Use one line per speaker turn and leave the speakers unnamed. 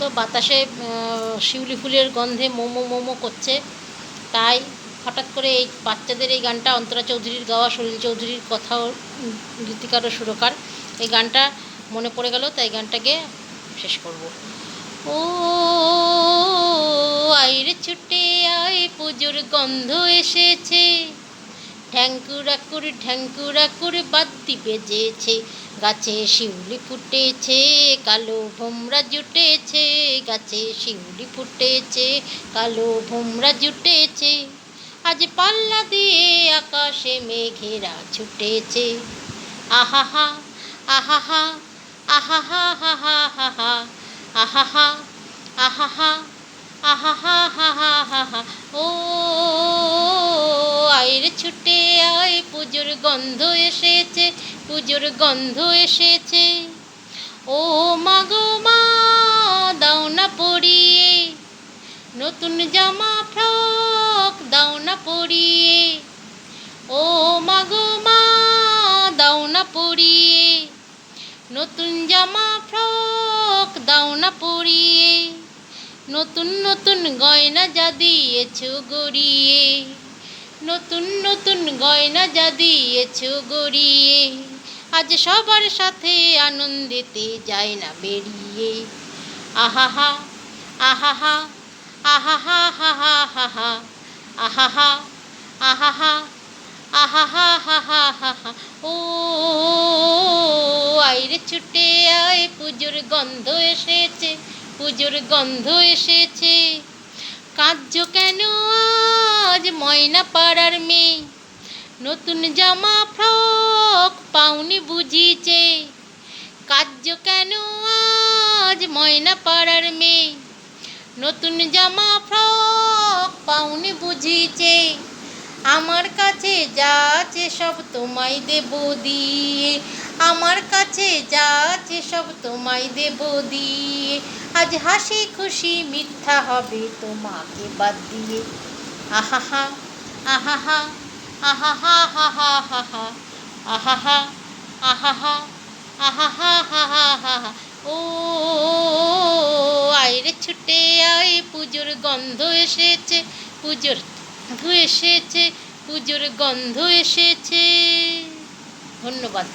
তো বাতাসে শিউলি ফুলের গন্ধে মোমো মোমো করছে। তাই হঠাৎ করে এই বাচ্চাদের এই গানটা অন্তরা চৌধুরীর গাওয়া সলিল চৌধুরীর কথাও গীতিকার ও সুরকার। এই গানটা মনে পড়ে গেল, তাই গানটাকে শেষ করব। ও, আইরে ছুটে আয়, পুজোর গন্ধ এসেছে। ঠ্যাঙ্কুরাকুর ঠ্যাঙ্কুরাকুর বাদ্যি বেজেছে। গাছে শিউলি ফুটেছে কালো ভোমরা জুটেছে গাছে শিউলি ফুটেছে কালো ভোমরা জুটেছে আজ পাল্লা দিয়ে আকাশে মেঘেরা ছুটেছে আহাহা আহাহা আহাহা হাহা হাহা আহাহা আহাহা আহাহা হাহা হাহা ও আইরে ছুটে আয় পুজোর গন্ধ এসেছে পুজোর গন্ধ এসেছে। ও মাগো মা, দাও না পরিয়ে নতুন জামা ফ্রক দাও না পরিয়ে ও মাগো মা, দাও না পরিয়ে নতুন জামা ফ্রক দাও না পরিয়ে নতুন নতুন গয়না যা দিয়েছ গড়িয়ে। নতুন নতুন গয়না যা দিয়েছ গড়িয়ে। আজ সবার সাথে আনন্দেতে যায় না বেরিয়ে। আহাহা আহাহা আহাহা, হাহা হাহা, আহাহা আহাহা আহাহা, হাহা হাহা, ও, আইরে ছুটে আয়, পুজোর গন্ধ এসেছে, পুজোর গন্ধ এসেছে। কার্য কেন আজ ময়না পাড়ার মেয়ে? নতুন জামা, ফ্রক পাউনি বুঝিছে। কার্য কেন আজ ময়না পাড়ার মেয়ে? নতুন জামা ফ্রক পাউনি বুঝিছে। আমার কাছে যা আছে সব তোমায় দেব দিয়ে। আমার কাছে যা আছে সব তোমায় দেব দিয়ে। আজ হাসি খুশি মিথ্যা হবে তোমাকে বাদ দিয়ে। আহাহা আহাহা আহাহা হাহা হাহা আহাহা আহাহা আহাহা হাহা হাহা ও ছুটে আয়, পুজোর গন্ধ এসেছে, পুজোর গন্ধ এসেছে, পুজোর গন্ধ এসেছে। ধন্যবাদ।